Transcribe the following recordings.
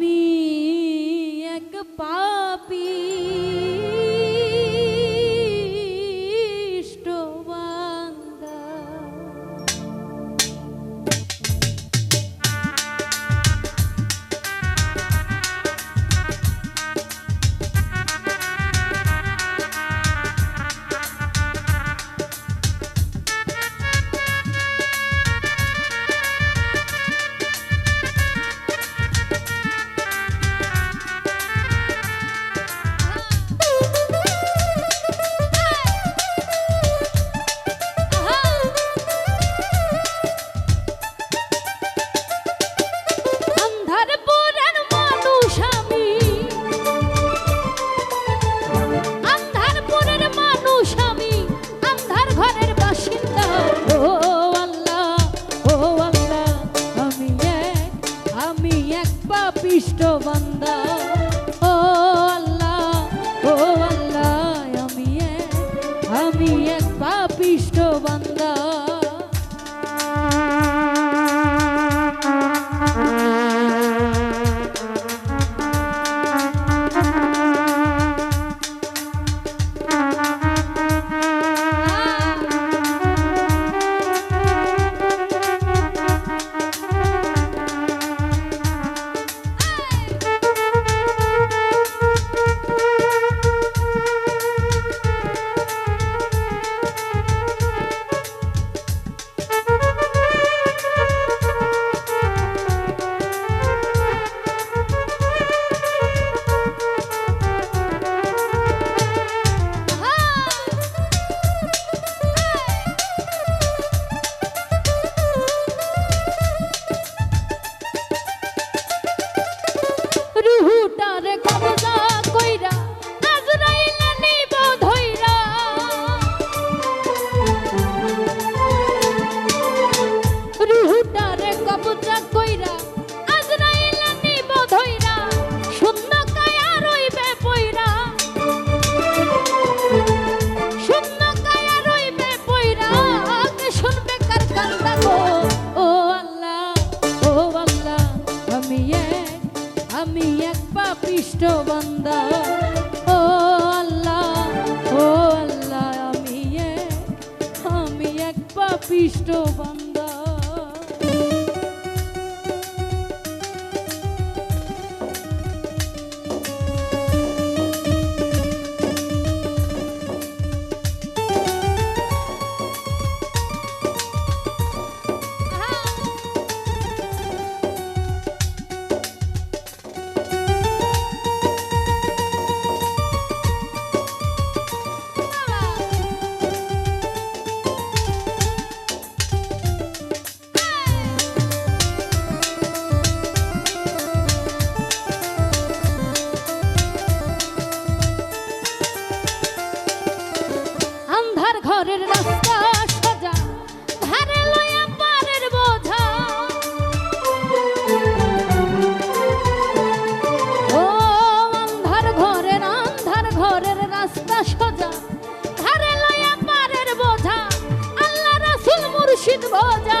আমি এক পাপি আমি এক পাপিষ্ট বান্দা রুহুটারে কবজা পাপিষ্ট বন্দা ও আল্লাহ ও আল্লাহ আমি এক আমি এক পাপিষ্ট বান্দা ঘরের রাস্তা সোজা, ধারে লইয়া পারের বোঝা। ও আন্ধার ঘরের আন্ধার ঘরের রাস্তা সোজা, ধারে লইয়া পারের বোঝা। আল্লাহ রাসুল মুর্শিদ ভোজা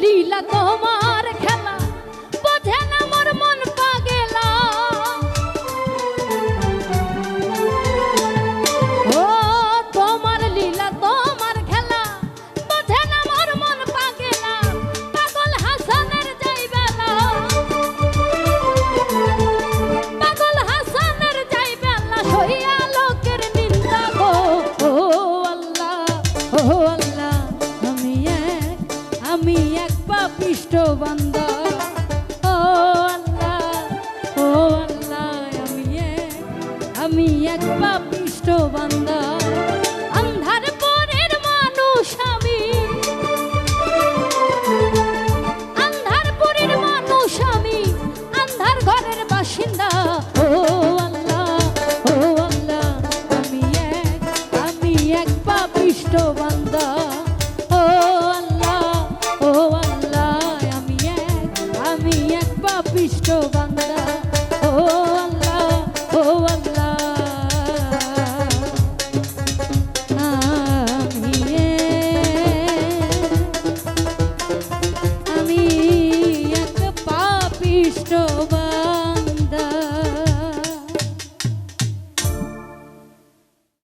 লীলা তোমার আমি এক পাপিষ্ট বান্ধব